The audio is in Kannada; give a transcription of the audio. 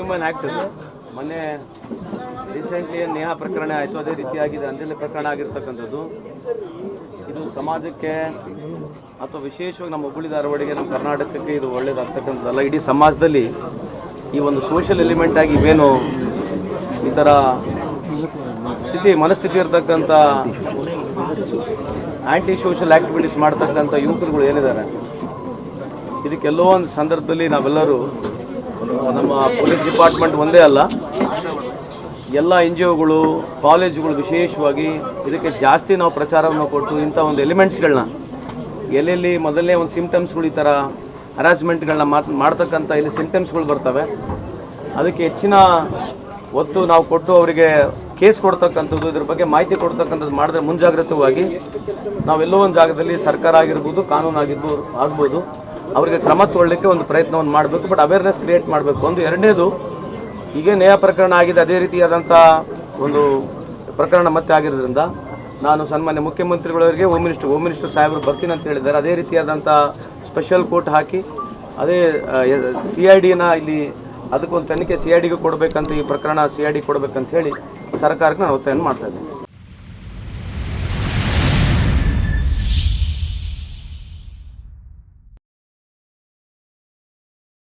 ಇನ್ಹ್ಯೂಮನ್ ಆ್ಯಕ್ಸಸ್ ಮೊನ್ನೆ ರೀಸೆಂಟ್ಲಿ ಏನು ನೇಹಾ ಪ್ರಕರಣ ಆಯಿತು ಅದೇ ರೀತಿಯಾಗಿದೆ ಅಂಜಲಿ ಪ್ರಕರಣ ಆಗಿರ್ತಕ್ಕಂಥದ್ದು. ಇದು ಸಮಾಜಕ್ಕೆ ಅಥವಾ ವಿಶೇಷವಾಗಿ ನಮ್ಮ ಹುಬ್ಬಳ್ಳಿ ಧಾರವಾಡಿಗೆ, ನಮ್ಮ ಕರ್ನಾಟಕಕ್ಕೆ ಇದು ಒಳ್ಳೇದಾಗ್ತಕ್ಕಂಥದ್ದಲ್ಲ. ಇಡೀ ಸಮಾಜದಲ್ಲಿ ಈ ಒಂದು ಸೋಷಿಯಲ್ ಎಲಿಮೆಂಟ್ ಆಗಿ ಇವೇನು ಈ ಥರ ಸ್ಥಿತಿ, ಮನಸ್ಥಿತಿ ಇರ್ತಕ್ಕಂಥ ಆ್ಯಂಟಿ ಸೋಷಿಯಲ್ ಆ್ಯಕ್ಟಿವಿಟೀಸ್ ಮಾಡ್ತಕ್ಕಂಥ ಯುವಕರುಗಳು ಏನಿದ್ದಾರೆ? ಇದಕ್ಕೆಲ್ಲೋ ಒಂದು ಸಂದರ್ಭದಲ್ಲಿ ನಾವೆಲ್ಲರೂ ನಮ್ಮ ಪೊಲೀಸ್ ಡಿಪಾರ್ಟ್ಮೆಂಟ್ ಒಂದೇ ಅಲ್ಲ. ಎಲ್ಲ ಎನ್ ಜಿ ಒಗಳು ಕಾಲೇಜುಗಳು ವಿಶೇಷವಾಗಿ ಇದಕ್ಕೆ ಜಾಸ್ತಿ ನಾವು ಪ್ರಚಾರವನ್ನು ಕೊಟ್ಟು ಇಂಥ ಒಂದು ಎಲಿಮೆಂಟ್ಸ್ಗಳನ್ನ ಎಲ್ಲೆಲ್ಲಿ ಮೊದಲನೇ ಒಂದು ಸಿಂಪ್ಟಮ್ಸ್ಗಳು ಈ ಥರ ಹರಾಸ್ಮೆಂಟ್ಗಳನ್ನ ಮಾತ್, ಮಾಡ್ತಕ್ಕಂಥ ಇಲ್ಲಿ ಸಿಂಪ್ಟಮ್ಸ್ಗಳು ಬರ್ತವೆ. ಅದಕ್ಕೆ ಹೆಚ್ಚಿನ ಒತ್ತು ನಾವು ಕೊಟ್ಟು ಅವರಿಗೆ ಕೇಸ್ ಕೊಡ್ತಕ್ಕಂಥದ್ದು, ಇದ್ರ ಬಗ್ಗೆ ಮಾಹಿತಿ ಕೊಡ್ತಕ್ಕಂಥದ್ದು ಮಾಡಿದ್ರೆ ಮುಂಜಾಗ್ರತವಾಗಿ ನಾವೆಲ್ಲೋ ಒಂದು ಜಾಗದಲ್ಲಿ ಸರ್ಕಾರ ಆಗಿರ್ಬೋದು ಕಾನೂನು ಆಗಿರ್ಬೋದು ಆಗ್ಬೋದು. ಅವರಿಗೆ ಕ್ರಮ ತೊಗೊಳ್ಳಿಕ್ಕೆ ಒಂದು ಪ್ರಯತ್ನವನ್ನು ಮಾಡಬೇಕು ಬಟ್ ಅವೇರ್ನೆಸ್ ಕ್ರಿಯೇಟ್ ಮಾಡಬೇಕು. ಒಂದು ಎರಡನೇದು ಈಗ ನೇಹ ಪ್ರಕರಣ ಆಗಿದೆ, ಅದೇ ರೀತಿಯಾದಂಥ ಒಂದು ಪ್ರಕರಣ ಮತ್ತೆ ಆಗಿರೋದ್ರಿಂದ, ನಾನು ಸನ್ಮಾನ್ಯ ಮುಖ್ಯಮಂತ್ರಿಗಳವರಿಗೆ ಹೋಮ್ ಮಿನಿಸ್ಟರ್ ಹೋಮ್ ಮಿನಿಸ್ಟರ್ ಸಾಹೇಬರು ಬರ್ತೀನಿ ಅಂತ ಹೇಳಿದ್ದಾರೆ. ಅದೇ ರೀತಿಯಾದಂಥ ಸ್ಪೆಷಲ್ ಕೋರ್ಟ್ ಹಾಕಿ, ಅದೇ ಸಿ ಐ ಡಿನ ಇಲ್ಲಿ ಅದಕ್ಕೊಂದು ತನಿಖೆ ಸಿ ಐ ಡಿಗೆ ಕೊಡಬೇಕಂತ ಈ ಪ್ರಕರಣ ಸಿ ಐ ಡಿ ಕೊಡಬೇಕಂತ ಹೇಳಿ ಸರ್ಕಾರಕ್ಕೆ ನಾನು ಒತ್ತಾಯ ಮಾಡ್ತಾ ಇದ್ದೀನಿ.